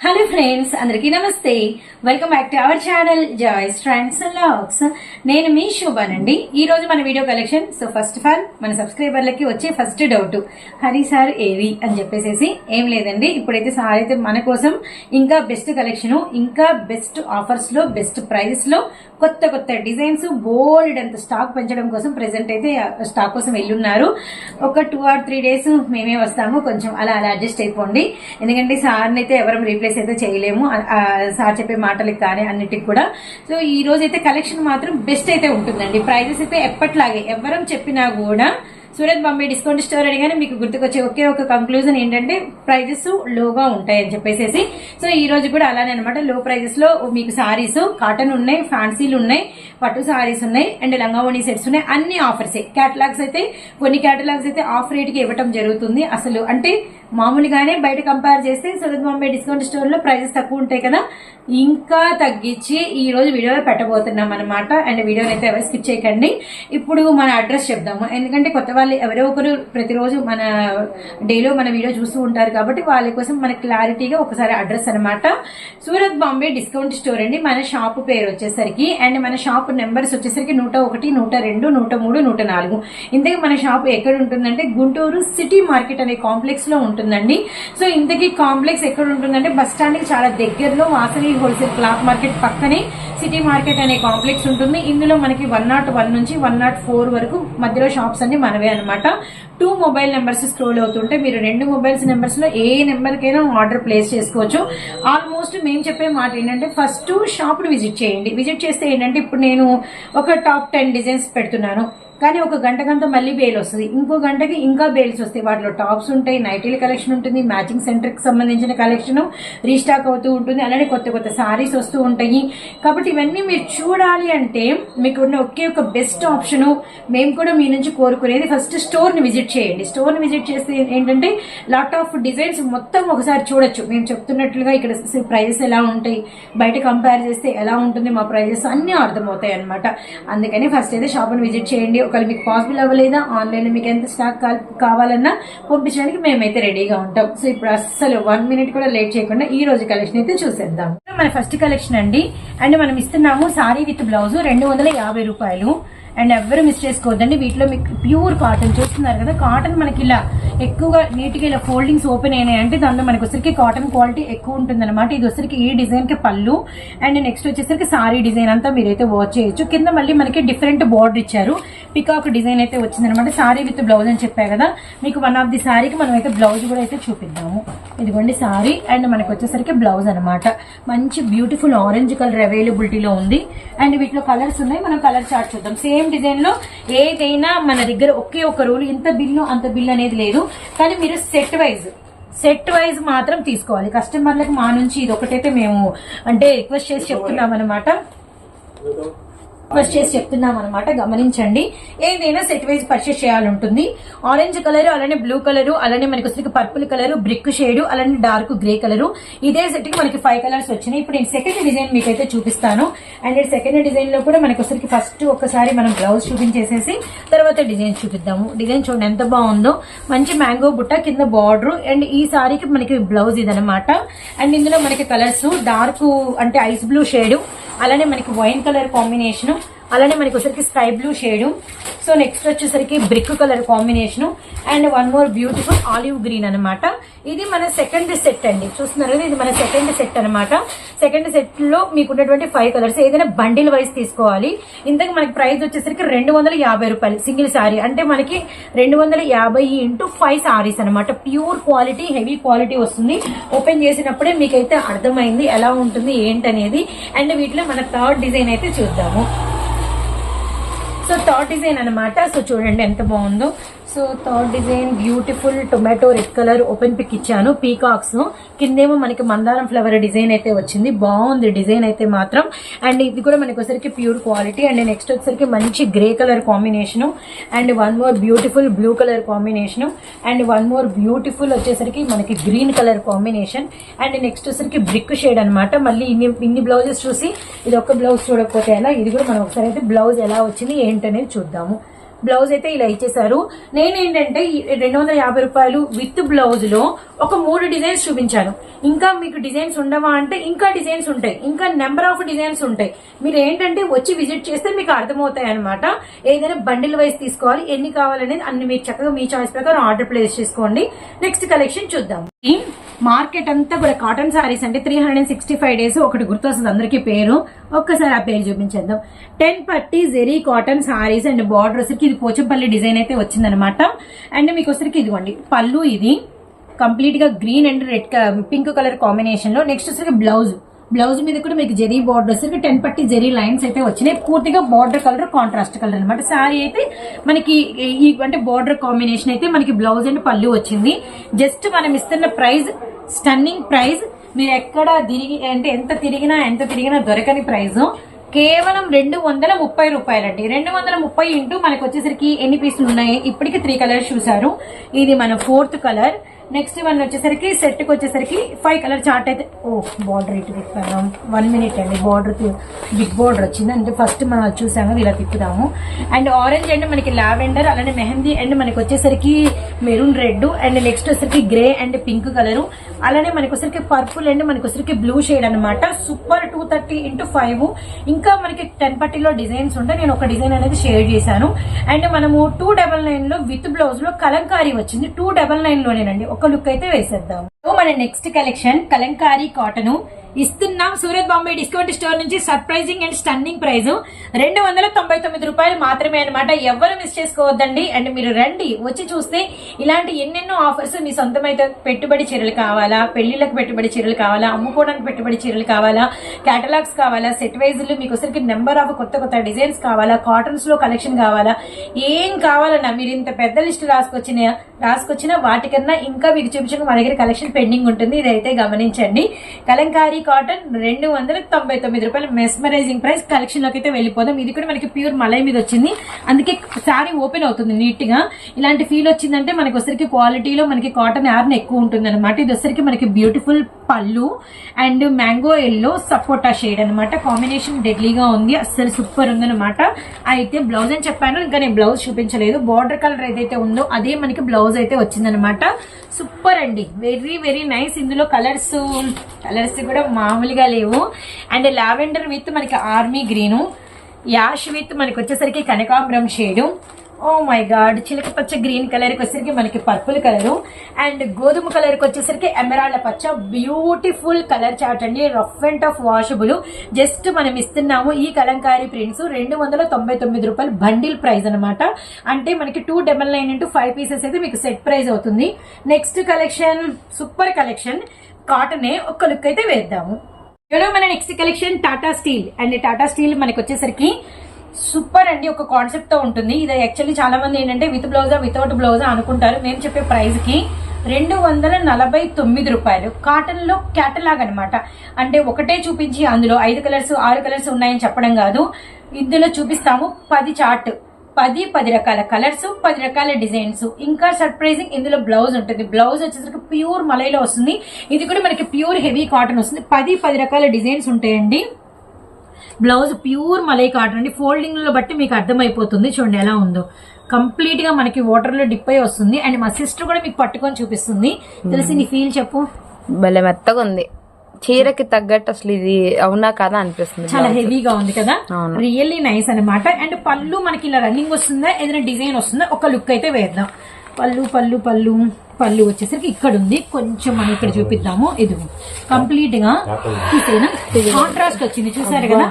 Hello friends అందరికీ నమస్తే. Welcome back to our channel joys friends lakhs నేను మీ శోభానండి ఈ రోజు మన video collection so first of all మన సబ్స్క్రైబర్లకి వచ్చే ఫస్ట్ డౌట్ హరి సార్ ఏవి? అని చెప్పేసి ఏం లేదండి. ఇప్పుడైతే సార్ అయితే మన కోసం ఇంకా బెస్ట్ కలెక్షన్ ఇంకా బెస్ట్ ఆఫర్స్లో బెస్ట్ ప్రైస్లో కొత్త కొత్త డిజైన్స్ బోల్డ్ అంత స్టాక్ పెంచడం కోసం ప్రెసెంట్ అయితే uh, స్టాక్ కోసం వెళ్ళున్నారు. ఒక టూ ఆర్ త్రీ డేస్ మేమే వస్తాము. కొంచెం అలా అలా అడ్జస్ట్ అయిపోండి. ఎందుకంటే సార్ని అయితే ఎవరం రీప్లేస్ అయితే చేయలేము. సార్ చెప్పే మాటలకు కానీ అన్నిటికి కూడా. సో ఈ రోజు అయితే కలెక్షన్ మాత్రం బెస్ట్ అయితే ఉంటుందండి. ప్రైజెస్ అయితే ఎప్పట్లాగే ఎవరం చెప్పినా కూడా సూరత్ బాంబే డిస్కౌంట్ స్టోర్ అడిగానే మీకు గుర్తుకొచ్చే ఒకే ఒక కంక్లూజన్ ఏంటంటే ప్రైజెస్ లోగా ఉంటాయి అని చెప్పేసి సో ఈ రోజు కూడా అలానే అనమాట లో ప్రైజెస్లో మీకు సారీస్ కాటన్ ఉన్నాయి ఫ్యాన్సీలు ఉన్నాయి పట్టు సారీస్ ఉన్నాయి అండ్ లంగావణి సెట్స్ ఉన్నాయి. అన్ని ఆఫర్సే క్యాటలాగ్స్ అయితే కొన్ని క్యాటలాగ్స్ అయితే ఆఫ్ రేట్కి ఇవ్వటం జరుగుతుంది. అసలు అంటే మామూలుగానే బయట కంపేర్ చేస్తే సూరత్ బాంబే డిస్కౌంట్ స్టోర్లో ప్రైజెస్ తక్కువ ఉంటాయి కదా. ఇంకా తగ్గించి ఈ రోజు వీడియోలో పెట్టబోతున్నాం అనమాట అండ్ వీడియోని అయితే ఎవరు స్కిప్ చేయకండి. ఇప్పుడు మన అడ్రస్ చెప్దాము. ఎందుకంటే కొత్త వాళ్ళు ఎవరో ఒకరు ప్రతిరోజు మన డేలో మన వీడియో చూస్తూ ఉంటారు కాబట్టి వాళ్ళ కోసం మన క్లారిటీగా ఒకసారి అడ్రస్ అన్నమాట. సూరత్ బాంబే డిస్కౌంట్ స్టోర్ అండి. మన షాప్ పేరు వచ్చేసరికి అండ్ మన షాప్ నెంబర్స్ వచ్చేసరికి నూట ఒకటి నూట రెండు నూట మూడు నూట నాలుగు. ఇంతకీ మన షాప్ ఎక్కడ ఉంటుందంటే గుంటూరు సిటీ మార్కెట్ అనే కాంప్లెక్స్లో ఉంటుందండి. సో ఇంతకీ కాంప్లెక్స్ ఎక్కడ ఉంటుందంటే బస్ స్టాండ్కి చాలా దగ్గరలో వాసవి హోల్సేల్ క్లాత్ మార్కెట్ పక్కనే సిటీ మార్కెట్ అనే కాంప్లెక్స్ ఉంటుంది. ఇందులో మనకి వన్ నాట్ వన్ నుంచి వన్ నాట్ ఫోర్ వరకు మధ్యలో షాప్స్ అన్ని మనవే అనమాట టూ మొబైల్ నెంబర్స్ స్క్రోల్ అవుతుంటే మీరు రెండు మొబైల్స్ నెంబర్స్లో ఏ నెంబర్కైనా ఆర్డర్ ప్లేస్ చేసుకోవచ్చు. ఆల్మోస్ట్ మేము చెప్పే మాట ఏంటంటే ఫస్ట్ షాప్ను విజిట్ చేయండి. విజిట్ చేస్తే ఏంటంటే ఇప్పుడు నేను ఒక టాప్ టెన్ డిజైన్స్ పెడుతున్నాను. కానీ ఒక గంట గంట మళ్ళీ బేల్ వస్తుంది. ఇంకో గంటకి ఇంకా బేల్స్ వస్తాయి. వాటిలో టాప్స్ ఉంటాయి నైటీల కలెక్షన్ ఉంటుంది మ్యాచింగ్ సెంటర్కి సంబంధించిన కలెక్షన్ రీస్టాక్ అవుతూ ఉంటుంది. అలానే కొత్త కొత్త సారీస్ వస్తూ ఉంటాయి. కాబట్టి ఇవన్నీ మీరు చూడాలి అంటే మీకు ఉన్న ఒకే ఒక బెస్ట్ ఆప్షన్ మేము కూడా మీ నుంచి కోరుకునేది ఫస్ట్ స్టోర్ని విజిట్ చేయండి. స్టోర్ని విజిట్ చేస్తే ఏంటంటే లాట్ ఆఫ్ డిజైన్స్ మొత్తం ఒకసారి చూడొచ్చు. మేము చెప్తున్నట్లుగా ఇక్కడ ప్రైజెస్ ఎలా ఉంటాయి బయట కంపేర్ చేస్తే ఎలా ఉంటుంది మా ప్రైజెస్ అన్నీ అర్థమవుతాయి అనమాట అందుకని ఫస్ట్ అయితే షాప్ని విజిట్ చేయండి. ఒకవేళ మీకు పాసిబుల్ అవ్వలేదా ఆన్లైన్లో మీకు ఎంత స్టాక్ కావాలన్నా పంపించడానికి మేమైతే రెడీగా ఉంటాం. సో ఇప్పుడు అస్సలు వన్ మినిట్ కూడా లేట్ చేయకుండా ఈ రోజు కలెక్షన్ అయితే చూసేద్దాం. మన ఫస్ట్ కలెక్షన్ అండి. అండ్ మనం ఇస్తున్నాము సారీ విత్ బ్లౌజ్ రెండు వందల యాభై రూపాయలు. అండ్ ఎవరు మిస్ చేసుకోవద్దండి. వీటిలో మీకు ప్యూర్ కాటన్ చూస్తున్నారు కదా. కాటన్ మనకి ఇలా ఎక్కువగా నీట్గా ఇలా ఫోల్డింగ్స్ ఓపెన్ అయినాయి అంటే దానిలో మనకి వచ్చరికి కాటన్ క్వాలిటీ ఎక్కువ ఉంటుంది అనమాట ఇది వచ్చరికి ఈ డిజైన్కి పళ్ళు. అండ్ నెక్స్ట్ వచ్చేసరికి సారీ డిజైన్ అంతా మీరైతే వాచ్ చేయొచ్చు. కింద మళ్ళీ మనకి డిఫరెంట్ బార్డర్ ఇచ్చారు. పికాక్ డిజైన్ అయితే వచ్చింది అనమాట సారీ విత్ బ్లౌజ్ అని చెప్పా కదా. మీకు వన్ ఆఫ్ ది సారీకి మనం అయితే బ్లౌజ్ కూడా అయితే చూపిద్దాము. ఇదిగోండి సారీ. అండ్ మనకి వచ్చేసరికి బ్లౌజ్ అనమాట మంచి బ్యూటిఫుల్ ఆరెంజ్ కలర్ అవైలబిలిటీలో ఉంది. అండ్ వీటిలో కలర్స్ ఉన్నాయి. మనం కలర్ చార్ట్ చూద్దాం. సేమ్ డిజైన్లో ఏదైనా మన దగ్గర ఒకే ఒక రూల్ ఇంత బిల్లు అంత బిల్ అనేది లేదు. కానీ మీరు సెట్ వైజ్ సెట్ వైజ్ మాత్రం తీసుకోవాలి. కస్టమర్లకు మా నుంచి ఇది ఒకటైతే మేము అంటే రిక్వెస్ట్ చేసి చెప్తున్నాం అనమాట పర్చేస్ చేసి చెప్తున్నాం అనమాట గమనించండి. ఏదైనా సెట్ వైజ్ పర్చేస్ చేయాలంటుంది. ఆరెంజ్ కలర్ అలానే బ్లూ కలర్ అలానే మనకి వచ్చి పర్పుల్ కలర్ బ్రిక్ షేడ్ అలానే డార్క్ గ్రే కలర్ ఇదే సెట్కి మనకి ఫైవ్ కలర్స్ వచ్చినాయి. ఇప్పుడు నేను సెకండ్ డిజైన్ మీకు అయితే చూపిస్తాను అండ్ సెకండ్ డిజైన్లో కూడా మనకి వచ్చరికి ఫస్ట్ ఒకసారి మనం బ్లౌజ్ చూపించేసేసి తర్వాత డిజైన్ చూపిద్దాము. డిజైన్ చూడండి ఎంత బాగుందో. మంచి మ్యాంగో బుట్ట కింద బార్డర్ అండ్ ఈ సారీకి మనకి బ్లౌజ్ ఇదనమాట అండ్ ఇందులో మనకి కలర్స్ డార్క్ అంటే ఐస్ బ్లూ షేడ్ అలానే మనకి వైన్ కలర్ కాంబినేషన్ అలానే మనకి వచ్చేసరికి sky blue shade. So next వచ్చేసరికి brick colour combination. And one more beautiful olive green అన్నమాట. ఇది మన సెకండ్ సెట్ అండి. చూస్తున్నారు కదా ఇది మన సెకండ్ సెట్ అన్నమాట. సెకండ్ సెట్లో మీకు ఉన్నటువంటి ఫైవ్ కలర్స్ ఏదైనా బండిల్ వైజ్ తీసుకోవాలి. ఇంతకు మనకి ప్రైస్ వచ్చేసరికి రెండు వందల యాభై రూపాయలు సింగిల్ సారీ. అంటే మనకి రెండు వందల యాభై ఇంటూ ఫైవ్ సారీస్ అనమాట ప్యూర్ క్వాలిటీ హెవీ క్వాలిటీ వస్తుంది. ఓపెన్ చేసినప్పుడే మీకైతే అర్థమైంది ఎలా ఉంటుంది ఏంటనేది. అండ్ వీటిలో మన థర్డ్ డిజైన్ అయితే చూద్దాము. సో థర్డ్ డిజైన్ అన్నమాట. సో చూడండి ఎంత బాగుందో. So third design beautiful tomato red colour open pick ఇచ్చాను పీకాక్స్ కిందేమో మనకి మందారం ఫ్లవర్ డిజైన్ అయితే వచ్చింది. బాగుంది డిజైన్ అయితే మాత్రం. అండ్ ఇది కూడా మనకి ఒకసారికి ప్యూర్ క్వాలిటీ. అండ్ నెక్స్ట్ వచ్చేసరికి మంచి grey colour combination. And one more beautiful blue colour combination. And one more beautiful వచ్చేసరికి మనకి green colour combination. And next వచ్చేసరికి బ్రిక్ షేడ్ అన్నమాట. మళ్ళీ ఇన్ని ఇన్ని బ్లౌజెస్ చూసి ఇది ఒక బ్లౌజ్ చూడకపోతే ఎలా? ఇది కూడా మనం ఒకసారి అయితే బ్లౌజ్ ఎలా వచ్చింది ఏంటనేది చూద్దాము. బ్లౌజ్ అయితే ఇలా ఇచ్చేసారు నేనేంటంటే ఏంటంటే రెండు వందల యాభై రూపాయలు విత్ బ్లౌజ్లో ఒక మూడు డిజైన్స్ చూపించాను. ఇంకా మీకు డిజైన్స్ ఉండవా అంటే ఇంకా డిజైన్స్ ఉంటాయి. ఇంకా నెంబర్ ఆఫ్ డిజైన్స్ ఉంటాయి. మీరు ఏంటంటే వచ్చి విజిట్ చేస్తే మీకు అర్థమవుతాయి అనమాట ఏదైనా బండిల్ వైజ్ తీసుకోవాలి ఎన్ని కావాలనేది అన్ని మీరు చక్కగా మీ చాయిస్ ప్రకారం ఆర్డర్ ప్లేస్ చేసుకోండి. నెక్స్ట్ కలెక్షన్ చూద్దాం. మార్కెట్ అంతా కూడా కాటన్ సారీస్ అంటే three hundred and sixty five days ఒకటి గుర్తొస్తుంది అందరికీ పేరు. ఒక్కసారి ఆ పేరు చూపించేద్దాం. టెన్ పట్టి zari cotton saris and border వచ్చరికి ఇది పోచంపల్లి డిజైన్ అయితే వచ్చిందనమాట అండ్ మీకు వచ్చరికి ఇదిగోండి పళ్ళు ఇది. కంప్లీట్గా green and red pink colour కాంబినేషన్లో. నెక్స్ట్ వచ్చరికి బ్లౌజ్ బ్లౌజ్ మీద కూడా మీకు జెరీ బార్డర్ వచ్చరికి టెన్ పట్టి జెరీ లైన్స్ అయితే వచ్చినాయి. పూర్తిగా బార్డర్ కలర్ కాంట్రాస్ట్ కలర్ అనమాట సారీ అయితే మనకి ఈ అంటే బార్డర్ కాంబినేషన్ అయితే మనకి బ్లౌజ్ అండ్ పళ్ళు వచ్చింది. జస్ట్ మనం ఇస్తున్న ప్రైస్ స్టన్నింగ్ ప్రైజ్ మీరు ఎక్కడ తిరిగి అంటే ఎంత తిరిగినా ఎంత తిరిగినా దొరకని ప్రైస్ కేవలం రెండు వందల ముప్పై రూపాయలండి. రెండు వందల ముప్పై ఇంటూ మనకు వచ్చేసరికి ఎన్ని పీసులు ఉన్నాయి? ఇప్పటికి త్రీ కలర్స్ చూసారు ఇది మన ఫోర్త్ కలర్ నెక్స్ట్ వన్ వచ్చేసరికి సెట్కి వచ్చేసరికి ఫైవ్ కలర్ చార్ట్ అయితే ఓ బార్డర్ ఇటు తిప్పాను. వన్ మినిట్ అండి బార్డర్ బిగ్ బార్డర్ వచ్చింది అంటే ఫస్ట్ మనం చూసాము ఇలా తిప్పుదాము అండ్ ఆరెంజ్ అండ్ మనకి లావెండర్ అలానే మెహందీ అండ్ మనకి వచ్చేసరికి మెరూన్ రెడ్ అండ్ నెక్స్ట్ వచ్చేసరికి గ్రే అండ్ పింక్ కలర్ అలానే మనకి పర్పుల్ అండ్ మనకి బ్లూ షేడ్ అనమాట super two thirty into five ఇంకా మనకి టెన్ పట్టీలో డిజైన్స్ ఉంటాయి నేను ఒక డిజైన్ అనేది షేర్ చేశాను. అండ్ మనము టూ డబల్ నైన్లో విత్ బ్లౌజ్లో కలంకారీ వచ్చింది. టూ డబల్ నైన్ లోనేనండి ఒక లుక్ అయితే వేసేద్దాం. సో మన నెక్స్ట్ కలెక్షన్ కలంకారీ కాటన్ ఇస్తున్నాం. సూరత్ బాంబే డిస్కౌంట్ స్టోర్ నుంచి సర్ప్రైజింగ్ అండ్ స్టన్నింగ్ ప్రైస్ రెండు వందల తొంభై తొమ్మిది రూపాయలు మాత్రమే అనమాట ఎవరు మిస్ చేసుకోవద్దండి. అండ్ మీరు రండి. వచ్చి చూస్తే ఇలాంటి ఎన్నెన్నో ఆఫర్స్ మీ సొంతమైతే పెట్టుబడి చీరలు కావాలా? పెళ్ళిళ్ళకి పెట్టుబడి చీరలు కావాలా? అమ్ముకోవడానికి పెట్టుబడి చీరలు కావాలా? కేటలాగ్స్ కావాలా? సెట్ వైజులు మీకు అసలుకి నెంబర్ ఆఫ్ కొత్త కొత్త డిజైన్స్ కావాలా? కాటన్స్లో కలెక్షన్ కావాలా? ఏం కావాలన్నా మీరు ఇంత పెద్ద లిస్ట్ రాసుకొచ్చిన రాసుకొచ్చిన వాటికన్నా ఇంకా మీకు చూపించక మా దగ్గర కలెక్షన్ పెండింగ్ ఉంటుంది. ఇదైతే గమనించండి. కలంకారీ కాటన్ రెండు వందల తొంభై తొమ్మిది రూపాయలు మెస్మరైజింగ్ ప్రైస్ కలెక్షన్లోకి అయితే వెళ్ళిపోదాం. ఇది కూడా మనకి ప్యూర్ మలై మీద వచ్చింది. అందుకే శారీ ఓపెన్ అవుతుంది నీట్గా. ఇలాంటి ఫీల్ వచ్చిందంటే మనకి ఒకసారికి క్వాలిటీలో మనకి కాటన్ యార్న్ ఎక్కువ ఉంటుంది అనమాట ఇది ఒకసారికి మనకి బ్యూటిఫుల్ పళ్ళు అండ్ మ్యాంగో ఎల్లో సపోటా షేడ్ అనమాట కాంబినేషన్ డెడ్లీగా ఉంది. అస్సలు సూపర్ ఉందన్నమాట. అయితే బ్లౌజ్ అని చెప్పాను. ఇంకా నేను బ్లౌజ్ చూపించలేదు. బార్డర్ కలర్ ఏదైతే ఉందో అదే మనకి బ్లౌజ్ అయితే వచ్చిందనమాట సూపర్ అండి. Very very nice. ఇందులో కలర్స్ కలర్స్ కూడా మామూలుగా లేవు. అండ్ లావెండర్ విత్ మనకి ఆర్మీ గ్రీను. యాష్ విత్ మనకి వచ్చేసరికి కనకాంబరం షేడు. ఓ మై గాడ్ చిలక పచ్చ గ్రీన్ కలర్కి వచ్చేసరికి మనకి పర్పుల్ కలరు అండ్ గోధుమ కలర్కి వచ్చేసరికి ఎమరాల్డ్ పచ్చ. బ్యూటిఫుల్ కలర్ చార్ట్ అండి. Rough and tough washable just మనం ఇస్తున్నాము ఈ కలంకారీ ప్రింట్స్ రెండు వందల తొంభై తొమ్మిది రూపాయలు బండిల్ ప్రైస్ అనమాట అంటే మనకి two double nine into five pieces అయితే మీకు సెట్ ప్రైస్ అవుతుంది. నెక్స్ట్ కలెక్షన్ సూపర్ కలెక్షన్ కాటనే ఒక్క లుక్ అయితే వేద్దాము. ఇవ్వడం మన next collection Tata steel and Tata steel మనకి వచ్చేసరికి సూపర్ అండి ఒక కాన్సెప్ట్తో ఉంటుంది. ఇది యాక్చువల్లీ చాలా మంది ఏంటంటే విత్ బ్లౌజా వితౌట్ బ్లౌజా అనుకుంటారు. మేము చెప్పే ప్రైస్కి రెండు వందల నలభై తొమ్మిది రూపాయలు. కాటన్లో క్యాటలాగ్ అనమాట అంటే ఒకటే చూపించి అందులో ఐదు కలర్స్ ఆరు కలర్స్ ఉన్నాయని చెప్పడం కాదు. ఇందులో చూపిస్తాము పది చార్ట్ పది పది రకాల కలర్స్ పది రకాల డిజైన్స్ ఇంకా సర్ప్రైజింగ్ ఇందులో బ్లౌజ్ ఉంటుంది. బ్లౌజ్ వచ్చేసరికి ప్యూర్ మలైలో వస్తుంది. ఇది కూడా మనకి ప్యూర్ హెవీ కాటన్ వస్తుంది. పది పది రకాల డిజైన్స్ ఉంటాయండి. బ్లౌజ్ ప్యూర్ మలై కాటన్ అండి. ఫోల్డింగ్లో బట్టి మీకు అర్థమైపోతుంది చూడండి ఎలా ఉందో. కంప్లీట్గా మనకి వాటర్లో డిప్ అయి వస్తుంది. అండ్ మా సిస్టర్ కూడా మీకు పట్టుకొని చూపిస్తుంది. తెలిసి నీ ఫీల్ చెప్పు. భలే మెత్తగా ఉంది. చీరకి తగ్గట్టు అసలు ఇది అవునా కదా అనిపిస్తుంది చాలా హెవీగా ఉంది కదా. రియల్లీ నైస్ అన్నమాట. అండ్ పళ్ళు మనకి ఇలా రన్నింగ్ వస్తుందా? ఏదైనా డిజైన్ వస్తుందా? ఒక లుక్ అయితే వేద్దాం. పళ్ళు పళ్ళు పళ్ళు పళ్ళు వచ్చేసరికి ఇక్కడ ఉంది. కొంచెం మనం ఇక్కడ చూపిద్దాము. ఇది కంప్లీట్గా కాంట్రాస్ట్ వచ్చింది. చూసారు కదా?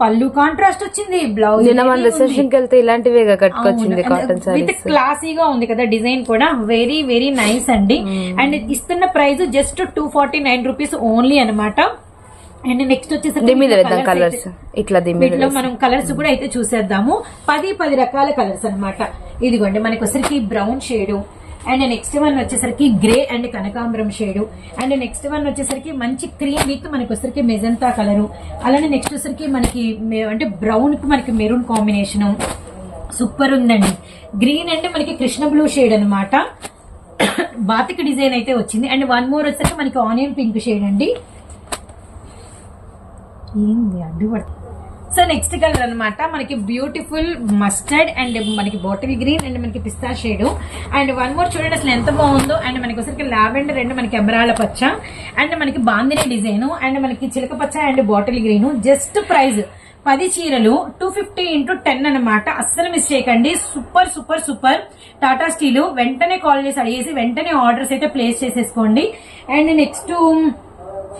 పళ్ళు కాంట్రాస్ట్ వచ్చింది బ్లౌజ్ నిన్న మన రిసెప్షన్కి వెళ్తే ఇలాంటివేగా కట్టుకొచ్చింది కాటన్ విత్ క్లాసీగా ఉంది కదా డిజైన్ కూడా వెరీ వెరీ నైస్ అండి. అండ్ ఇస్తున్న price just two forty nine rupees only అనమాట అండ్ నెక్స్ట్ వేద్దాం వచ్చేసరికి కలర్స్ ఇట్లా వీటిలో మనం కలర్స్ కూడా అయితే చూసేద్దాము. పది పది రకాల కలర్స్ అన్నమాట. ఇదిగోండి మనకి వచ్చరికి brown shade and next one వచ్చేసరికి గ్రే అండ్ కనకాంబరం షేడ్. అండ్ నెక్స్ట్ వన్ వచ్చేసరికి మంచి క్రీమ్ విత్ మనకి వచ్చరికి మెజంతా కలరు. అలానే నెక్స్ట్ వచ్చరికి మనకి అంటే బ్రౌన్కి మనకి మెరూన్ కాంబినేషన్ సూపర్ ఉందండి. గ్రీన్ అంటే మనకి కృష్ణ బ్లూ షేడ్ అనమాట బాతిక్ డిజైన్ అయితే వచ్చింది. అండ్ వన్ మోర్ వచ్చేసరికి మనకి ఆనియన్ పింక్ షేడ్ అండి. ఏంది అడ్డుపడుతుంది సో నెక్స్ట్ కలర్ అనమాట మనకి బ్యూటిఫుల్ మస్టర్డ్ అండ్ మనకి బాటిల్ గ్రీన్ అండ్ మనకి పిస్తా షేడ్ అండ్ వన్ మోర్ చూడండి అసలు ఎంత బాగుందో. అండ్ మనకి ఒకసారి లావెండర్ అండ్ మనకి ఎమరాల పచ్చ. అండ్ మనకి బాందిని డిజైన్ అండ్ మనకి చిలక పచ్చ and bottle green just price పది చీరలు టూ ఫిఫ్టీ ఇంటూ టెన్ అనమాట అస్సలు మిస్ చేయకండి. Super super super Tata steel వెంటనే కాల్ చేసి అడిగేసి వెంటనే ఆర్డర్స్ అయితే ప్లేస్ చేసేసుకోండి. అండ్ నెక్స్ట్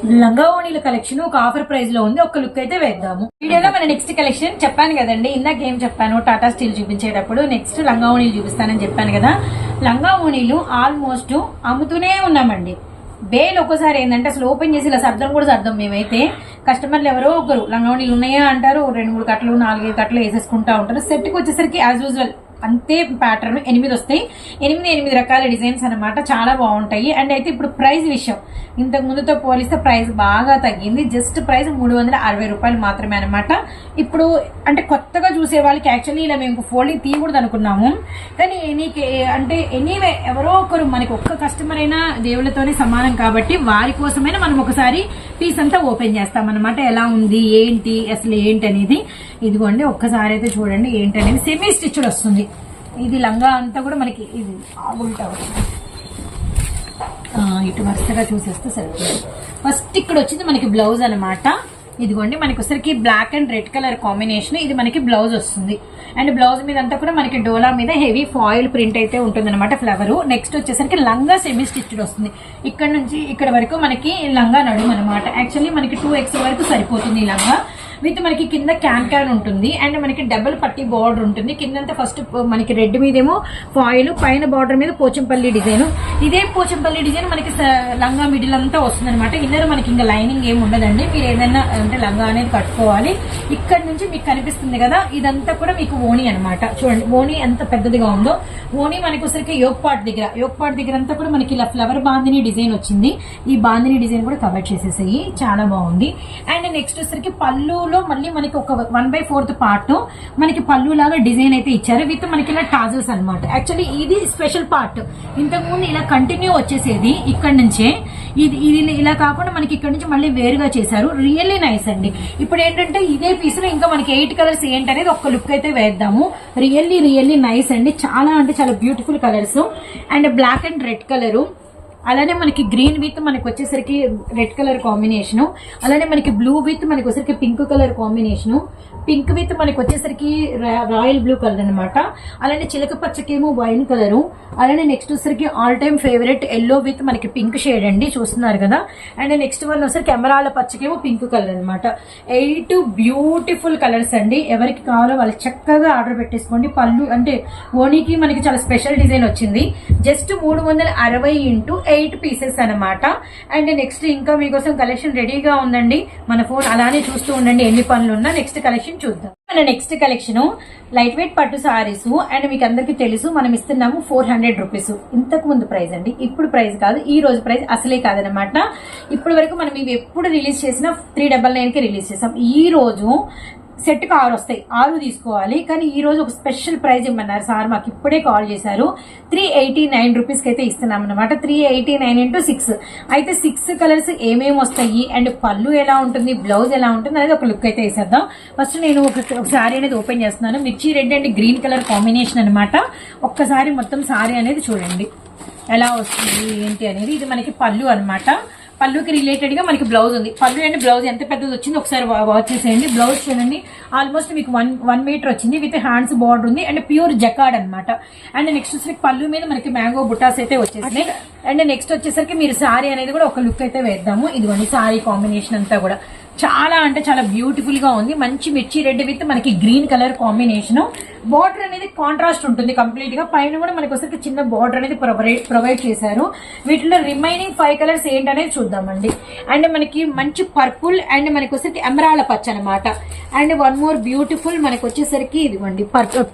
లంగా ఓణీల కలెక్షన్ ఒక ఆఫర్ ప్రైస్లో ఉంది. ఒక లుక్ అయితే వేద్దాము. వీడియోలో మన నెక్స్ట్ కలెక్షన్ చెప్పాను కదండి. ఇందాక ఏం చెప్పాను? టాటా స్టీల్ చూపించేటప్పుడు నెక్స్ట్ లంగా ఓణీలు చూపిస్తానని చెప్పాను కదా. లంగా ఓణీలు ఆల్మోస్ట్ అమ్ముతూనే ఉన్నామండి. బేల్ ఒక్కసారి ఏంటంటే అసలు ఓపెన్ చేసి ఇలా సర్దం కూడా సర్దం మేమైతే. కస్టమర్లు ఎవరో ఒకరు లంగావణీలు ఉన్నాయా అంటారు. రెండు మూడు కట్టలు నాలుగైదు కట్టలు వేసేసుకుంటా ఉంటారు. సెట్కి వచ్చేసరికి యాజ్ యూజువల్ అంతే ప్యాటర్న్ ఎనిమిది వస్తాయి. ఎనిమిది ఎనిమిది రకాల డిజైన్స్ అన్నమాట. చాలా బాగుంటాయి. అండ్ అయితే ఇప్పుడు ప్రైస్ విషయం. ఇంతకు ముందుతో పోలిస్తే ప్రైస్ బాగా తగ్గింది. జస్ట్ ప్రైస్ మూడు వందల అరవై రూపాయలు మాత్రమే అనమాట ఇప్పుడు అంటే కొత్తగా చూసే వాళ్ళకి యాక్చువల్లీ ఇలా మేము ఫోల్డింగ్ తీయకూడదు అనుకున్నాము. కానీ నీకు అంటే ఎనీవే ఎవరో ఒకరు మనకి ఒక్క కస్టమర్ అయినా దేవుళ్ళతోనే సమానం కాబట్టి వారి కోసమైనా మనం ఒకసారి పీస్ అంతా ఓపెన్ చేస్తాం అనమాట ఎలా ఉంది ఏంటి అసలు ఏంటి అనేది ఇదిగోండి ఒక్కసారి అయితే చూడండి ఏంటి అనేది సెమీ స్టిచ్డ్ వస్తుంది. ఇది లంగా అంతా కూడా మనకి ఇది ఉల్టా ఇటు వరుసగా చూసేస్తే సరిపోతుంది. ఫస్ట్ ఇక్కడ వచ్చింది మనకి బ్లౌజ్ అనమాట ఇదిగోండి మనకి వచ్చరికి black and red colour combination ఇది మనకి బ్లౌజ్ వస్తుంది. అండ్ బ్లౌజ్ మీద అంతా కూడా మనకి డోలా మీద హెవీ ఫాయిల్ ప్రింట్ అయితే ఉంటుంది అనమాట ఫ్లవర్ నెక్స్ట్ వచ్చేసరికి లంగా సెమీ స్టిచ్డ్ వస్తుంది. ఇక్కడ నుంచి ఇక్కడ వరకు మనకి లంగా నడుము అనమాట యాక్చువల్లీ మనకి టూ ఎక్స్ వరకు సరిపోతుంది ఈ లంగా. విత్ మనకి కింద క్యాన్ క్యాన్ ఉంటుంది. అండ్ మనకి డబుల్ పట్టి బార్డర్ ఉంటుంది. కిందంతా ఫస్ట్ మనకి రెడ్ మీదేమో ఫాయిల్ పైన బార్డర్ మీద పోచంపల్లి డిజైన్. ఇదే పోచంపల్లి డిజైన్ మనకి లంగా మిడిల్ అంతా వస్తుంది అనమాట ఇన్నర్ మనకి ఇంకా లైనింగ్ ఏమి ఉండదండి. మీరు ఏదైనా అంటే లంగా అనేది కట్టుకోవాలి. ఇక్కడ నుంచి మీకు కనిపిస్తుంది కదా ఇదంతా కూడా మీకు ఓణి అన్నమాట. చూడండి ఓణి ఎంత పెద్దదిగా ఉందో. ఓణి మనకి వచ్చరికి యోగ్పాట్ దగ్గర. యోగ్పాట్ దగ్గర అంతా కూడా మనకి ఇలా ఫ్లవర్ బాందిని డిజైన్ వచ్చింది. ఈ బాందిని డిజైన్ కూడా కవర్ చేసేసాయి. చాలా బాగుంది. అండ్ నెక్స్ట్ వచ్చరికి పళ్ళులో మళ్ళీ మనకి ఒక వన్ బై ఫోర్త్ పార్ట్ మనకి పళ్ళు లాగా డిజైన్ అయితే ఇచ్చారు. విత్ మనకి ఇలా టాజల్స్ అనమాట యాక్చువల్లీ ఇది స్పెషల్ పార్ట్ ఇంతకు ముందు ఇలా కంటిన్యూ వచ్చేసేది ఇక్కడ నుంచే. ఇది ఇది ఇలా కాకుండా మనకి ఇక్కడ నుంచి మళ్ళీ వేరుగా చేశారు. రియల్లీ నైస్ అండి. ఇప్పుడు ఏంటంటే ఇదే పీస్లో ఇంకా మనకి ఎయిట్ కలర్స్ ఏంటనేది ఒక లుక్ అయితే వేద్దాము. రియల్లీ రియల్లీ నైస్ అండి. చాలా అంటే చాలా beautiful colours and black and red colour అలానే మనకి గ్రీన్ విత్ మనకి వచ్చేసరికి రెడ్ కలర్ కాంబినేషన్. అలానే మనకి బ్లూ విత్ మనకి వచ్చేసరికి pink colour combination. Pink with మనకి వచ్చేసరికి రాయల్ బ్లూ కలర్ అనమాట అలానే చిలక పచ్చకేమో వైన్ కలరు. అలానే నెక్స్ట్ వచ్చేసరికి all time favourite yellow with మనకి పింక్ షేడ్ అండి చూస్తున్నారు కదా. అండ్ నెక్స్ట్ వన్ వచ్చేసరికి ఎమరాల పచ్చకేమో పింక్ కలర్ అనమాట ఎయిట్ బ్యూటిఫుల్ కలర్స్ అండి. ఎవరికి కావాలో వాళ్ళు చక్కగా ఆర్డర్ పెట్టేసుకోండి. పళ్ళు అంటే ఓనీకి మనకి చాలా స్పెషల్ డిజైన్ వచ్చింది. జస్ట్ మూడు వందల అరవై ఇంటూ ఎయిట్ పీసెస్ అనమాట అండ్ నెక్స్ట్ ఇంకా మీకోసం కలెక్షన్ రెడీగా ఉందండి. మన ఫోన్ అలానే చూస్తూ ఉండండి ఎన్ని పనులు ఉన్నా నెక్స్ట్ కలెక్షన్ చూద్దాం. మన నెక్స్ట్ కలెక్షన్ లైట్ వెయిట్ పట్టు సారీస్ అండ్ మీకు అందరికీ తెలుసు మనం ఇస్తున్నాము ఫోర్ హండ్రెడ్ రూపీస్ ఇంతకు ముందు ప్రైస్ అండి. ఇప్పుడు ప్రైస్ కాదు ఈ రోజు ప్రైస్ అసలే కాదనమాట ఇప్పటి వరకు మనం ఇవి ఎప్పుడు రిలీజ్ చేసినా త్రీ డబల్ నైన్కి రిలీజ్ చేసాం ఈ రోజు సెట్కి ఆరు వస్తాయి. ఆరు తీసుకోవాలి. కానీ ఈ రోజు ఒక స్పెషల్ ప్రైజ్ ఇమ్మన్నారు సార్. మాకు ఇప్పుడే కాల్ చేశారు. త్రీ ఎయిటీ నైన్ రూపీస్కి అయితే ఇస్తున్నాం అనమాట three eighty nine into six. అయితే సిక్స్ కలర్స్ ఏమేమి వస్తాయి? అండ్ పళ్ళు ఎలా ఉంటుంది? బ్లౌజ్ ఎలా ఉంటుంది? అనేది ఒక లుక్ అయితే వేసేద్దాం. ఫస్ట్ నేను ఒక శారీ అనేది ఓపెన్ చేస్తున్నాను. మిర్చి red and green colour combination అనమాట ఒక్కసారి మొత్తం శారీ అనేది చూడండి. ఎలా వస్తుంది? ఏంటి అనేది? ఇది మనకి పళ్ళు అనమాట పళ్ళుకి రిలేటెడ్గా మనకి బ్లౌజ్ ఉంది. పళ్ళు అండ్ బ్లౌజ్ ఎంత పెద్దది వచ్చింది ఒకసారి వాచ్ చేసేయండి. బ్లౌజ్ చూడండి. ఆల్మోస్ట్ మీకు వన్ వన్ మీటర్ వచ్చింది విత్ హ్యాండ్స్ బార్డర్ ఉంది. అండ్ ప్యూర్ జకాడ్ అన్నమాట. అండ్ నెక్స్ట్ వచ్చేసరికి పళ్ళు మీద మనకి మ్యాంగో బుటాస్ అయితే వచ్చేసినాయి. అండ్ నెక్స్ట్ వచ్చేసరికి మీరు సారీ అనేది కూడా ఒక లుక్ అయితే వేద్దాము. ఇదిగోండి సారీ కాంబినేషన్ అంతా కూడా. చాలా అంటే చాలా బ్యూటిఫుల్గా ఉంది. మంచి మిర్చి రెడ్ విత్ మనకి గ్రీన్ కలర్ కాంబినేషన్ బార్డర్ అనేది కాంట్రాస్ట్ ఉంటుంది కంప్లీట్గా. పైన కూడా మనకి వచ్చరికి చిన్న బార్డర్ అనేది ప్రొవైడ్ ప్రొవైడ్ చేశారు. వీటిలో రిమైనింగ్ ఫైవ్ కలర్స్ ఏంటనేది చూద్దామండి. అండ్ మనకి మంచి పర్పుల్ అండ్ మనకి వచ్చరికి ఎమరాల పచ్చ అనమాట అండ్ వన్ మోర్ బ్యూటిఫుల్ మనకి వచ్చేసరికి ఇదిగోండి.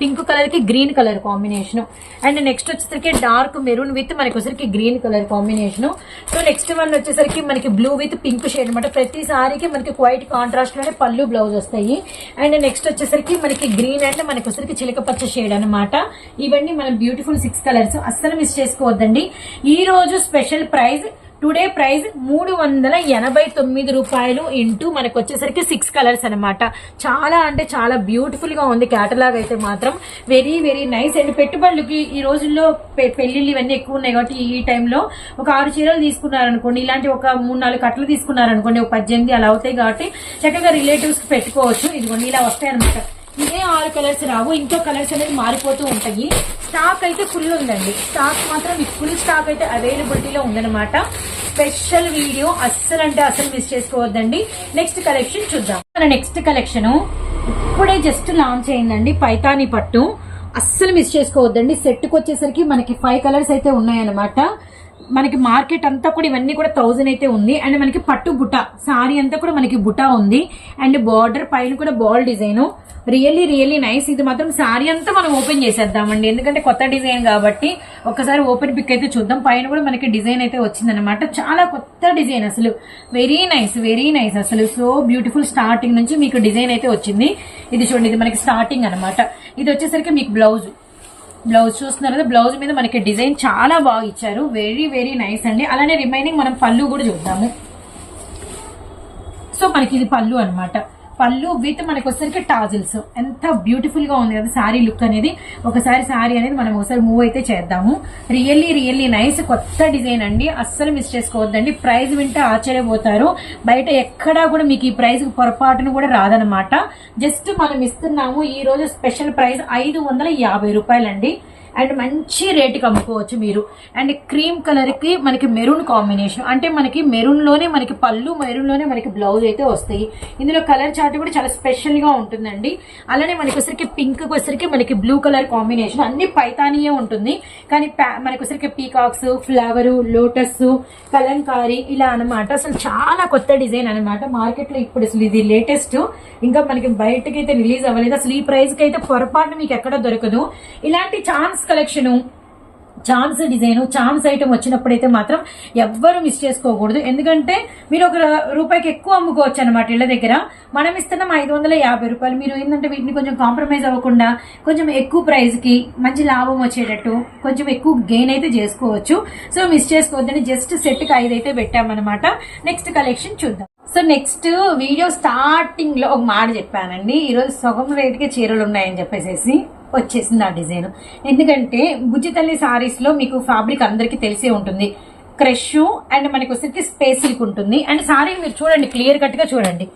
పింక్ కలర్ uh, కి green colour combination and next వచ్చేసరికి డార్క్ మెరూన్ విత్ మనకి వచ్చేసరికి green colour combination so next one వచ్చేసరికి మనకి బ్లూ విత్ పింక్ షేడ్ అనమాట ప్రతి మనకి మనకి వైట్ కాంట్రాస్ట్లోనే పళ్ళు బ్లౌజ్ వస్తాయి. అండ్ నెక్స్ట్ వచ్చేసరికి మనకి గ్రీన్ అండ్ మనకి వచ్చేసరికి చిలక పచ్చ షేడ్ అనమాట ఇవన్నీ మనం బ్యూటిఫుల్ సిక్స్ కలర్స్ అస్సలు మిస్ చేసుకోవద్దండి. ఈ రోజు స్పెషల్ ప్రైస్ టుడే ప్రైస్ మూడు వందల ఎనభై తొమ్మిది రూపాయలు ఇంటూ మనకు వచ్చేసరికి సిక్స్ కలర్స్ అన్నమాట. చాలా అంటే చాలా బ్యూటిఫుల్గా ఉంది క్యాటలాగ్ అయితే మాత్రం. వెరీ వెరీ నైస్ అండ్ పెట్టుబడులకి ఈ రోజుల్లో పె- పెళ్ళిళ్ళు ఇవన్నీ ఎక్కువ ఉన్నాయి కాబట్టి ఈ టైంలో ఒక ఆరు చీరలు తీసుకున్నారనుకోండి ఇలాంటి ఒక మూడు నాలుగు కట్టలు తీసుకున్నారనుకోండి ఒక పద్దెనిమిది అలా అవుతాయి కాబట్టి చక్కగా రిలేటివ్స్కి పెట్టుకోవచ్చు. ఇదిగోండి ఇలా వస్తాయి అనమాట ఇదే ఆరు కలర్స్ రావు ఇంకో కలర్స్ అనేది మారిపోతూ ఉంటాయి. స్టాక్ అయితే ఫుల్ ఉందండి. స్టాక్ మాత్రం ఫుల్ స్టాక్ అయితే అవైలబిలిటీలో ఉందన్నమాట. స్పెషల్ వీడియో అస్సలు అంటే అసలు మిస్ చేసుకోవద్దండి. నెక్స్ట్ కలెక్షన్ చూద్దాం. మన నెక్స్ట్ కలెక్షన్ ఇప్పుడే జస్ట్ లాంచ్ అయిందండి పైతాని పట్టు. అస్సలు మిస్ చేసుకోవద్దండి. సెట్కి వచ్చేసరికి మనకి ఫైవ్ కలర్స్ అయితే ఉన్నాయన్నమాట. మనకి మార్కెట్ అంతా కూడా ఇవన్నీ కూడా థౌజండ్ అయితే ఉంది. అండ్ మనకి పట్టు బుట్ట సారీ అంతా కూడా మనకి బుట్ట ఉంది. అండ్ బార్డర్ పైన కూడా ball design really really nice ఇది మాత్రం సారీ అంతా మనం ఓపెన్ చేసేద్దామండి. ఎందుకంటే కొత్త డిజైన్ కాబట్టి ఒకసారి ఓపెన్ పిక్ అయితే చూద్దాం. పైన కూడా మనకి డిజైన్ అయితే వచ్చిందనమాట చాలా కొత్త డిజైన్ అసలు. వెరీ నైస్ వెరీ నైస్ అసలు. సో బ్యూటిఫుల్ స్టార్టింగ్ నుంచి మీకు డిజైన్ అయితే వచ్చింది. ఇది చూడండి ఇది మనకి స్టార్టింగ్ అన్నమాట. ఇది వచ్చేసరికి మీకు బ్లౌజ్ బ్లౌజ్ చూస్తున్నారు కదా బ్లౌజ్ మీద మనకి డిజైన్ చాలా బాగా ఇచ్చారు. వెరీ వెరీ నైస్ అండి. అలానే రిమైనింగ్ మనం పళ్ళు కూడా చూద్దాము. సో మనకి ఇది పళ్ళు అన్నమాట. పళ్ళు విత్ మనకు వచ్చేసరికి టాజిల్స్. ఎంత బ్యూటిఫుల్గా ఉంది కదా సారీ లుక్ అనేది. ఒకసారి సారీ అనేది మనం ఒకసారి మూవ్ అయితే చేద్దాము. రియల్లీ రియల్లీ నైస్ కొత్త డిజైన్ అండి. అస్సలు మిస్ చేసుకోవద్దండి. ప్రైస్ వింటే ఆశ్చర్యపోతారు. బయట ఎక్కడా కూడా మీకు ఈ ప్రైస్ పొరపాటును కూడా రాదనమాట జస్ట్ మనం ఇస్తున్నాము. ఈ రోజు స్పెషల్ ప్రైస్ ఐదు వందల యాభై రూపాయలండి. అండ్ మంచి రేటుకి అమ్ముకోవచ్చు మీరు. అండ్ క్రీమ్ కలర్కి మనకి మెరూన్ కాంబినేషన్ అంటే మనకి మెరూన్లోనే మనకి పళ్ళు మెరూన్లోనే మనకి బ్లౌజ్ అయితే వస్తాయి. ఇందులో కలర్ చార్ట్ కూడా చాలా స్పెషల్గా ఉంటుందండి. అలానే మనకి వచ్చరికి పింక్ వచ్చరికి మనకి బ్లూ కలర్ కాంబినేషన్ అన్ని పైతానియే ఉంటుంది. కానీ పా- మనకి వచ్చరికి పీకాక్స్ ఫ్లవరు లోటస్ కలంకారీ ఇలా అన్నమాట. అసలు చాలా కొత్త డిజైన్ అన్నమాట. మార్కెట్లో ఇప్పుడు అసలు ఇది లేటెస్ట్ ఇంకా మనకి బయటకి అయితే రిలీజ్ అవ్వలేదు. అసలు ఈ ప్రైస్కి అయితే పొరపాటు మీకు ఎక్కడ దొరకదు. ఇలాంటి chance collection chance design chance item వచ్చినప్పుడైతే మాత్రం ఎవ్వరు మిస్ చేసుకోకూడదు. ఎందుకంటే మీరు ఒక రూపాయికి ఎక్కువ అమ్ముకోవచ్చు అనమాట ఇళ్ళ దగ్గర. మనం ఇస్తున్నాం ఐదు వందల యాభై రూపాయలు మీరు ఏంటంటే వీటిని కొంచెం కాంప్రమైజ్ అవ్వకుండా కొంచెం ఎక్కువ ప్రైస్కి మంచి లాభం వచ్చేటట్టు కొంచెం ఎక్కువ గెయిన్ అయితే చేసుకోవచ్చు. సో మిస్ చేసుకోవద్దని జస్ట్ సెట్కి ఐదు అయితే పెట్టామన్నమాట. నెక్స్ట్ కలెక్షన్ చూద్దాం. సో నెక్స్ట్ వీడియో స్టార్టింగ్లో ఒక మాట చెప్పానండి. ఈరోజు సగం రేటుకే చీరలు ఉన్నాయని చెప్పేసి వచ్చేసింది ఆ డిజైన్. ఎందుకంటే బుజ్జి తల్లి శారీస్లో మీకు ఫ్యాబ్రిక్ అందరికీ తెలిసే ఉంటుంది. క్రష్ అండ్ మనకి వచ్చేసరికి స్పేస్ సిల్క్ ఉంటుంది. అండ్ సారీ మీరు చూడండి క్లియర్ కట్గా చూడండి.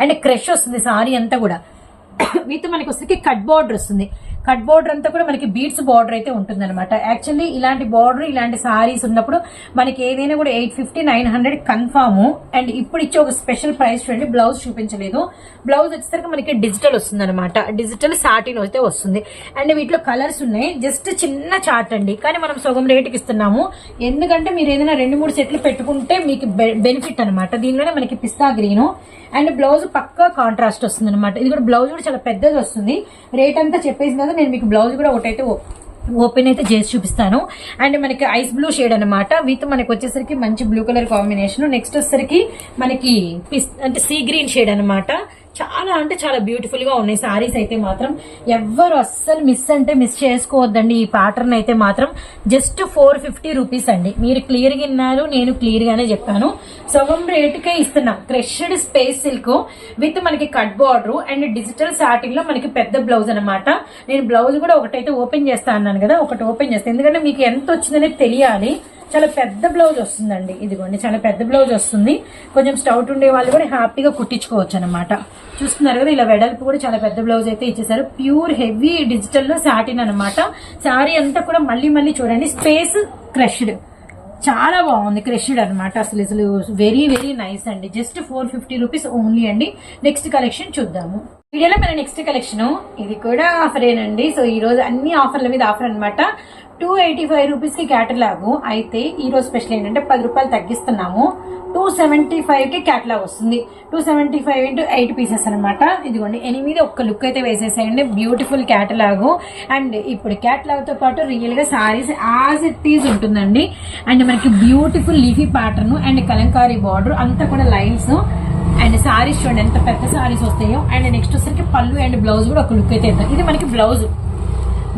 అండ్ క్రష్ వస్తుంది సారీ అంతా కూడా. విత్ మనకి వచ్చేసరికి కట్ బార్డర్ వస్తుంది. కట్ బార్డర్ అంతా కూడా మనకి బీడ్స్ బార్డర్ అయితే ఉంటుంది అనమాట యాక్చువల్లీ ఇలాంటి బార్డర్ ఇలాంటి సారీస్ ఉన్నప్పుడు మనకి ఏదైనా కూడా eight fifty nine hundred confirm. And ఇప్పుడు ఇచ్చే ఒక స్పెషల్ ప్రైస్ చూడండి బ్లౌజ్ చూపించలేదు. బ్లౌజ్ వచ్చేసరికి మనకి డిజిటల్ వస్తుంది అనమాట డిజిటల్ సాటిన్ అయితే వస్తుంది. అండ్ వీటిలో కలర్స్ ఉన్నాయి. జస్ట్ చిన్న చార్ట్ అండి. కానీ మనం సగం రేటుకి ఇస్తున్నాము. ఎందుకంటే మీరు ఏదైనా రెండు మూడు సెట్లు పెట్టుకుంటే మీకు బెనిఫిట్ అనమాట దీనిలోనే మనకి పిస్తా గ్రీన్. అండ్ బ్లౌజ్ పక్కా కాంట్రాస్ట్ వస్తుంది అనమాట ఇది కూడా బ్లౌజ్ కూడా చాలా పెద్దది వస్తుంది. రేట్ అంతా చెప్పేసిన తర్వాత నేను మీకు బ్లౌజ్ కూడా ఒకటైతే ఓపెన్ అయితే చేసి చూపిస్తాను. అండ్ మనకి ఐస్ బ్లూ షేడ్ అనమాట విత్ మనకి వచ్చేసరికి మంచి బ్లూ కలర్ కాంబినేషన్ నెక్స్ట్ వచ్చేసరికి మనకి పిస్ అంటే సీ గ్రీన్ షేడ్ అనమాట చాలా అంటే చాలా బ్యూటిఫుల్గా ఉన్నాయి. సారీస్ అయితే మాత్రం ఎవ్వరు అస్సలు మిస్ అంటే మిస్ చేసుకోవద్దండి. ఈ ప్యాటర్న్ అయితే మాత్రం జస్ట్ ఫోర్ ఫిఫ్టీ రూపీస్ అండి. మీరు క్లియర్గా విన్నారు నేను క్లియర్ గానే చెప్పాను. సగం రేటుకే ఇస్తున్నాం. క్రెషడ్ స్పేస్ సిల్క్ విత్ మనకి కట్ బార్డర్ అండ్ డిజిటల్ సాటిన్లో మనకి పెద్ద బ్లౌజ్ అనమాట నేను బ్లౌజ్ కూడా ఒకటైతే ఓపెన్ చేస్తా అన్నాను కదా ఒకటి ఓపెన్ చేస్తాను ఎందుకంటే మీకు ఎంత వచ్చిందనేది తెలియాలి. చాలా పెద్ద బ్లౌజ్ వస్తుందండి. ఇదిగోండి చాలా పెద్ద బ్లౌజ్ వస్తుంది. కొంచెం స్టౌట్ ఉండే వాళ్ళు కూడా హ్యాపీగా కుట్టించుకోవచ్చు అనమాట చూస్తున్నారు కదా ఇలా వెడల్పు కూడా చాలా పెద్ద బ్లౌజ్ అయితే ఇచ్చేసారు. ప్యూర్ హెవీ డిజిటల్లో సాటిన్ అనమాట శారీ అంతా కూడా మళ్ళీ మళ్ళీ చూడండి స్పేస్ క్రష్డ్. చాలా బాగుంది క్రష్డ్ అనమాట అసలు అసలు వెరీ వెరీ నైస్ అండి. Just four fifty rupees only అండి. నెక్స్ట్ కలెక్షన్ చూద్దాము. వీడియోలో మన నెక్స్ట్ కలెక్షన్ ఇది కూడా ఆఫరేనండి సో ఈ రోజు అన్ని ఆఫర్ల మీద ఆఫర్ అనమాట టూ ఎయిటీ ఫైవ్ రూపీస్కి క్యాటలాగ్ అయితే ఈ రోజు స్పెషల్ ఏంటంటే పది రూపాయలు తగ్గిస్తున్నాము. టూ సెవెంటీ ఫైవ్కి క్యాటలాగ్ వస్తుంది. Two seventy five into eight pieces అనమాట ఇదిగోండి ఎనిమిది ఒక్క లుక్ అయితే వేసేసాయండి. బ్యూటిఫుల్ క్యాటలాగ్ అండ్ ఇప్పుడు క్యాటలాగ్తో పాటు రియల్గా సారీస్ యాజ్ ఇట్ ఈజ్ ఉంటుందండి. అండ్ మనకి beautiful leafy pattern and Kalamkari border అంతా కూడా లైన్స్ అండ్ సారీస్ చూడండి ఎంత పెద్ద సారీస్ వస్తాయో. అండ్ నెక్స్ట్ వచ్చరికి పళ్ళు అండ్ బ్లౌజ్ కూడా ఒక లుక్ అయితే ఇద్దాం. ఇది మనకి బ్లౌజ్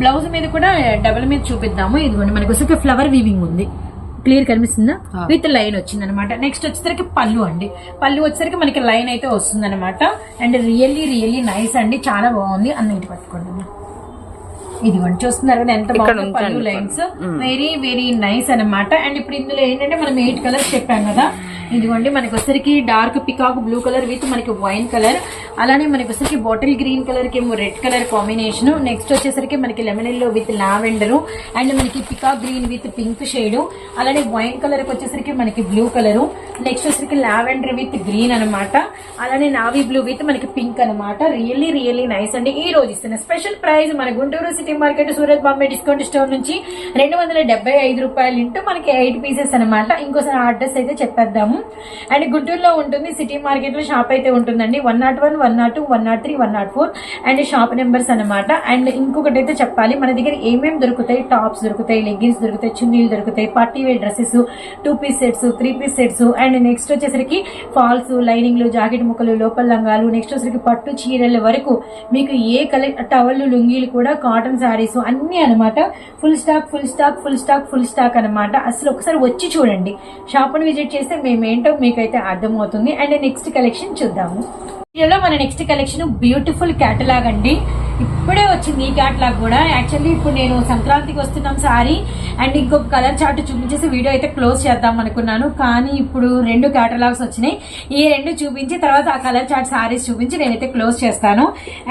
బ్లౌజ్ మీద కూడా డబల్ మీద చూపిద్దాము. ఇదిగోండి మనకి వచ్చరికి ఫ్లవర్ వీవింగ్ ఉంది. క్లియర్ కనిపిస్తుందా. విత్ లైన్ వచ్చింది అనమాట నెక్స్ట్ వచ్చేసరికి పళ్ళు అండి. పళ్ళు వచ్చేసరికి మనకి లైన్ అయితే వస్తుంది అనమాట అండ్ రియల్లీ రియల్లీ నైస్ అండి. చాలా బాగుంది. అన్నది పట్టుకోండి. అమ్మా. ఇదిగోండి చూస్తున్నారు కదా ఎంత బాగుంది పళ్ళు. లైన్స్ వెరీ వెరీ నైస్ అన్నమాట అండ్ ఇప్పుడు ఇందులో ఏంటంటే మనం ఎయిట్ కలర్స్ చెప్పాం కదా. ఇదిగోండి మనకి వచ్చరికి dark peacock blue colour with మనకి వైన్ కలర్. అలానే మనకి వచ్చరికి బాటిల్ గ్రీన్ కలర్కి ఏమో రెడ్ కలర్ కాంబినేషన్. నెక్స్ట్ వచ్చేసరికి మనకి lemon yellow with lavender. And మనకి peacock green with pink shade. అలానే వైన్ కలర్ వచ్చేసరికి మనకి బ్లూ కలర్. నెక్స్ట్ వచ్చేసరికి లావెండర్ విత్ గ్రీన్ అన్నమాట అలానే నావీ బ్లూ విత్ మనకి పింక్ అన్నమాట రియల్లీ రియల్లీ నైస్ అండి. ఈ రోజు ఇస్తున్న స్పెషల్ ప్రైస్ మన Guntur city market Surat Bombay discount store నుంచి రెండు వందల ఐదు రూపాయలు ఇంటూ మనకి ఎయిట్ పీసెస్ అనమాట. ఇంకోసారి అడ్రస్ అయితే చెప్పేద్దాము. అండ్ గుంటూరులో ఉంటుంది సిటీ మార్కెట్లో షాప్ అయితే ఉంటుందండి. One nought one one nought two one nought three one nought four and shop numbers అనమాట అండ్ ఇంకొకటి అయితే చెప్పాలి మన దగ్గర ఏమేమి దొరుకుతాయి? టాప్స్ దొరుకుతాయి లెగ్గిన్స్ దొరుకుతాయి చున్నీలు దొరుకుతాయి party wear dresses two piece sets three piece sets and next వచ్చేసరికి ఫాల్స్ లైనింగ్లు జాకెట్ ముక్కలు లోపల లంగాలు నెక్స్ట్ వచ్చేసరికి పట్టు చీరల వరకు మీకు ఏ కలర్ టవల్ లుంగీలు కూడా కాటన్ శారీస్ అన్ని అన్నమాట. Full stock full stock full stock full stock అన్నమాట. అసలు ఒకసారి వచ్చి చూడండి. షాప్ని విజిట్ చేస్తే మేము ఏంటో మీకైతే అర్థమవుతుంది. అండ్ నెక్స్ట్ కలెక్షన్ చూద్దాము. వీడియోలో మన నెక్స్ట్ కలెక్షన్ బ్యూటిఫుల్ క్యాటలాగ్ అండి ఇప్పుడే వచ్చింది ఈ క్యాటలాగ్ కూడా. యాక్చువల్లీ ఇప్పుడు నేను సంక్రాంతికి వస్తున్నాం సారీ. అండ్ ఇంకొక కలర్ చార్ట్ చూపించేసి వీడియో అయితే క్లోజ్ చేద్దాం అనుకున్నాను. కానీ ఇప్పుడు రెండు క్యాటలాగ్స్ వచ్చినాయి. ఈ రెండు చూపించి తర్వాత ఆ కలర్ చార్ట్ సారీస్ చూపించి నేనైతే క్లోజ్ చేస్తాను.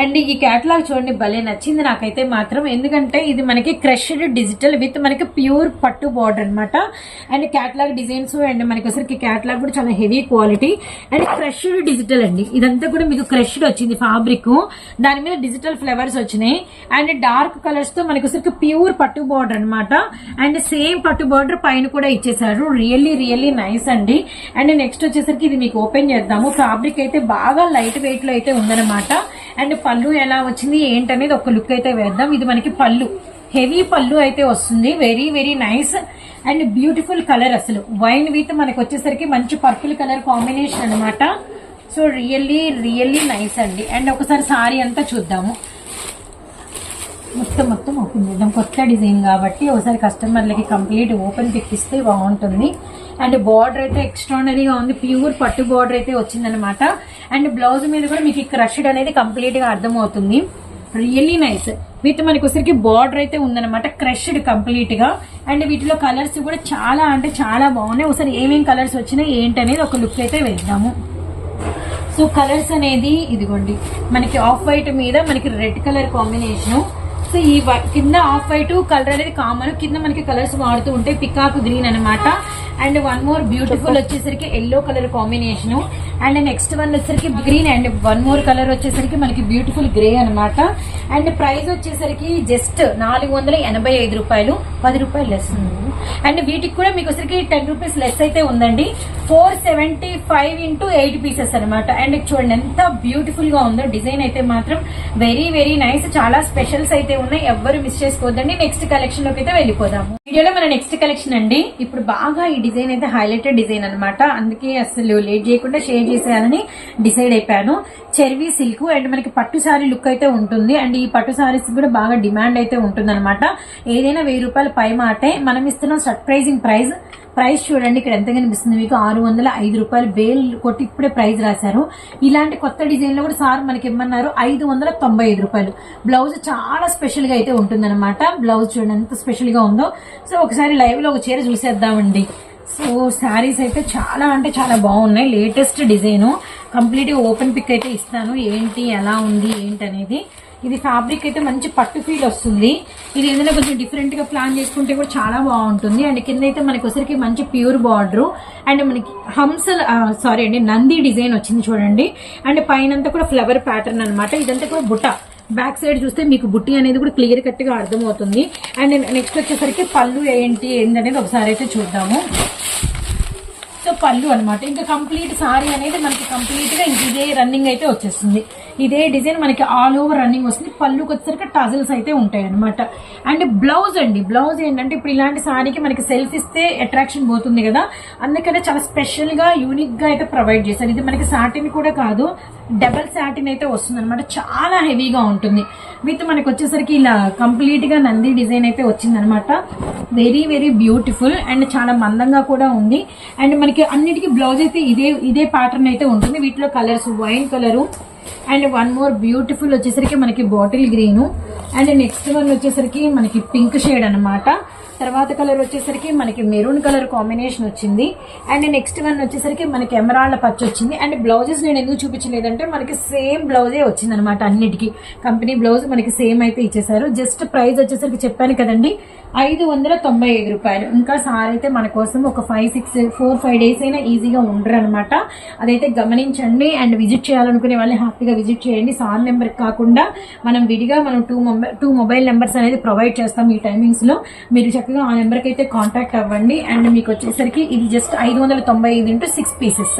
అండ్ ఈ క్యాటలాగ్ చూడండి భలే నచ్చింది నాకైతే మాత్రం. ఎందుకంటే ఇది మనకి క్రష్డ్ డిజిటల్ విత్ మనకి ప్యూర్ పట్టు బార్డర్ అనమాట అండ్ క్యాటలాగ్ డిజైన్స్ అండ్ మనకి వచ్చరికి క్యాటలాగ్ కూడా చాలా heavy quality and crushed digital అండి. ఇదంతా కూడా మీకు క్రష్డ్ వచ్చింది ఫ్యాబ్రిక్ దాని మీద డిజిటల్ ఫ్లవర్స్ వచ్చినాయి. అండ్ డార్క్ కలర్స్తో మనకి సరికి ప్యూర్ పట్టు బార్డర్ అనమాట అండ్ సేమ్ పట్టు బార్డర్ పైన కూడా ఇచ్చేసారు రియల్లీ రియల్లీ నైస్ అండి. అండ్ నెక్స్ట్ వచ్చేసరికి ఇది మీకు ఓపెన్ చేద్దాము. ఫ్యాబ్రిక్ అయితే బాగా లైట్ వెయిట్లో అయితే ఉందన్నమాట. అండ్ పళ్ళు ఎలా వచ్చింది ఏంటనేది ఒక లుక్ అయితే వేద్దాం. ఇది మనకి పళ్ళు. హెవీ పళ్ళు అయితే వస్తుంది. Very very nice and beautiful colour అసలు. వైన్ విత్ మనకు వచ్చేసరికి మంచి పర్పుల్ కలర్ కాంబినేషన్ అనమాట సో రియల్లీ రియల్లీ నైస్ అండి. అండ్ ఒకసారి సారీ అంతా చూద్దాము. మొత్తం మొత్తం ఓపెన్ చేద్దాం. కొత్త డిజైన్ కాబట్టి ఒకసారి కస్టమర్లకి కంప్లీట్ ఓపెన్ తెప్పిస్తే బాగుంటుంది. అండ్ బార్డర్ అయితే ఎక్స్ట్రానరీగా ఉంది. ప్యూర్ పట్టు బార్డర్ అయితే వచ్చిందనమాట అండ్ బ్లౌజ్ మీద కూడా మీకు క్రష్డ్ అనేది కంప్లీట్గా అర్థమవుతుంది. Really nice. విత్ మనకి ఒకసారికి బార్డర్ అయితే ఉందన్నమాట. క్రష్డ్ కంప్లీట్గా. అండ్ వీటిలో కలర్స్ కూడా చాలా అంటే చాలా బాగున్నాయి. ఒకసారి ఏమేమి కలర్స్ వచ్చినాయి ఏంటనేది ఒక లుక్ అయితే వేద్దాము. సో కలర్స్ అనేది ఇదిగోండి మనకి ఆఫ్ వైట్ మీద మనకి రెడ్ కలర్ కాంబినేషన్ సో ఈ కింద ఆఫ్ వైట్ కలర్ అనేది కామన్ కింద మనకి కలర్స్ వాడుతూ ఉంటాయి పికాక్ గ్రీన్ అనమాట అండ్ వన్ మోర్ బ్యూటిఫుల్ వచ్చేసరికి yellow colour combination and next one వచ్చేసరికి green and one more colour వచ్చేసరికి మనకి బ్యూటిఫుల్ గ్రే అనమాట అండ్ ప్రైస్ వచ్చేసరికి జస్ట్ నాలుగు వందల ఎనభై ఐదు రూపాయలు పది రూపాయలు లెస్ ఉంది. అండ్ వీటికి కూడా మీకు వచ్చరికి టెన్ రూపీస్ లెస్ అయితే ఉందండి. Four seventy five into eight pieces అనమాట అండ్ చూడండి ఎంత బ్యూటిఫుల్గా ఉందో డిజైన్ అయితే మాత్రం వెరీ వెరీ నైస్ చాలా స్పెషల్స్ అయితే ఉన్నాయి. ఎవరు మిస్ చేసుకోవద్దండి. నెక్స్ట్ కలెక్షన్లోకి అయితే వెళ్ళిపోదాము. వీడియోలో మన నెక్స్ట్ కలెక్షన్ అండి. ఇప్పుడు బాగా ఈ డిజైన్ అయితే హైలైటెడ్ డిజైన్ అనమాట అందుకే అసలు లేట్ చేయకుండా షేర్ చేసేయాలని డిసైడ్ అయిపోయాను. చెర్వీ సిల్క్ అండ్ మనకి పట్టు సారీ లుక్ అయితే ఉంటుంది. అండ్ ఈ పట్టు సారీస్ కూడా బాగా డిమాండ్ అయితే ఉంటుంది ఏదైనా వెయ్యి రూపాయల పై మాటే మనం ఇస్తున్న సర్ప్రైజింగ్ ప్రైస్ ప్రైస్ చూడండి ఇక్కడ ఎంత కనిపిస్తుంది మీకు? ఆరు వందల ఐదు రూపాయలు. బేల్ కొట్టి ఇప్పుడే ప్రైస్ రాశారు. ఇలాంటి కొత్త డిజైన్లో కూడా సార్ మనకి ఇమ్మన్నారు. ఐదు వందల తొంభై ఐదు రూపాయలు. బ్లౌజ్ చాలా స్పెషల్గా అయితే ఉంటుందన్నమాట. బ్లౌజ్ చూడండి ఎంత స్పెషల్గా ఉందో. సో ఒకసారి లైవ్లో ఒక చీర చూసేద్దామండి. సో శారీస్ అయితే చాలా అంటే చాలా బాగున్నాయి. Latest design. కంప్లీట్గా ఓపెన్ పిక్ అయితే ఇస్తాను. ఏంటి ఎలా ఉంది ఏంటి అనేది ఇది ఫ్యాబ్రిక్ అయితే మంచి పట్టు ఫీల్ వస్తుంది. ఇది ఏదైనా కొంచెం డిఫరెంట్గా ప్లాన్ చేసుకుంటే కూడా చాలా బాగుంటుంది. అండ్ కింద అయితే మనకి ఒకసారికి మంచి ప్యూర్ బార్డర్ అండ్ మనకి హంసల్ సారీ అండి నంది డిజైన్ వచ్చింది చూడండి. అండ్ పైన కూడా ఫ్లవర్ ప్యాటర్న్ అనమాట ఇదంతా కూడా బుట్ట. బ్యాక్ సైడ్ చూస్తే మీకు బుట్టి అనేది కూడా క్లియర్ కట్గా అర్థమవుతుంది. అండ్ నెక్స్ట్ వచ్చేసరికి పళ్ళు ఏంటి ఏంటనేది ఒకసారి అయితే చూద్దాము. సో పళ్ళు అనమాట ఇంకా కంప్లీట్ సారీ అనేది మనకి కంప్లీట్గా ఇంక ఇదే రన్నింగ్ అయితే వచ్చేస్తుంది. ఇదే డిజైన్ మనకి ఆల్ ఓవర్ రన్నింగ్ వస్తుంది. పళ్ళుకి వచ్చేసరికి టజల్స్ అయితే ఉంటాయి అనమాట అండ్ బ్లౌజ్ అండి. బ్లౌజ్ ఏంటంటే ఇప్పుడు ఇలాంటి సారీకి మనకి సెల్ఫ్ ఇస్తే అట్రాక్షన్ పోతుంది కదా. అందుకనే చాలా స్పెషల్గా యూనిక్గా అయితే ప్రొవైడ్ చేశారు. ఇది మనకి సాటిన్ కూడా కాదు డబల్ సాటిన్ అయితే వస్తుంది అనమాట చాలా హెవీగా ఉంటుంది. విత్ మనకి వచ్చేసరికి ఇలా కంప్లీట్గా నంది డిజైన్ అయితే వచ్చింది అనమాట వెరీ వెరీ బ్యూటిఫుల్ అండ్ చాలా మందంగా కూడా ఉంది. అండ్ మనకి అన్నిటికీ బ్లౌజ్ అయితే ఇదే ఇదే ప్యాటర్న్ అయితే ఉంటుంది. వీటిలో colours wine colour and one more beautiful వచ్చేసరికి మనకి bottle green. And next one వచ్చేసరికి మనకి పింక్ షేడ్ అన్నమాట. తర్వాత కలర్ వచ్చేసరికి మనకి మెరూన్ కలర్ కాంబినేషన్ వచ్చింది. అండ్ నెక్స్ట్ వన్ వచ్చేసరికి మనకి ఎమరాళ్ళ పచ్చ వచ్చింది. అండ్ బ్లౌజెస్ నేను ఎందుకు చూపించలేదంటే మనకి సేమ్ బ్లౌజే వచ్చింది అనమాట అన్నిటికీ. కంపెనీ బ్లౌజ్ మనకి సేమ్ అయితే ఇచ్చేసారు జస్ట్ ప్రైస్ వచ్చేసరికి చెప్పాను కదండి ఐదు వందల తొంభై ఐదు రూపాయలు. ఇంకా సార్ అయితే మన కోసం ఒక five six four five days అయినా ఈజీగా ఉండరు అనమాట అదైతే గమనించండి అండ్ విజిట్ చేయాలనుకునే వాళ్ళని హ్యాపీగా విజిట్ చేయండి. సార్ నెంబర్ కాకుండా మనం విడిగా మనం two mobile two mobile numbers అనేది ప్రొవైడ్ చేస్తాం ఈ టైమింగ్స్లో. మీరు చక్కగా చక్కగా ఆ నెంబర్కి అయితే కాంటాక్ట్ అవ్వండి. అండ్ మీకు వచ్చేసరికి ఇది జస్ట్ ఐదు వందల తొంభై ఐదు ఇంటూ సిక్స్ పీసెస్.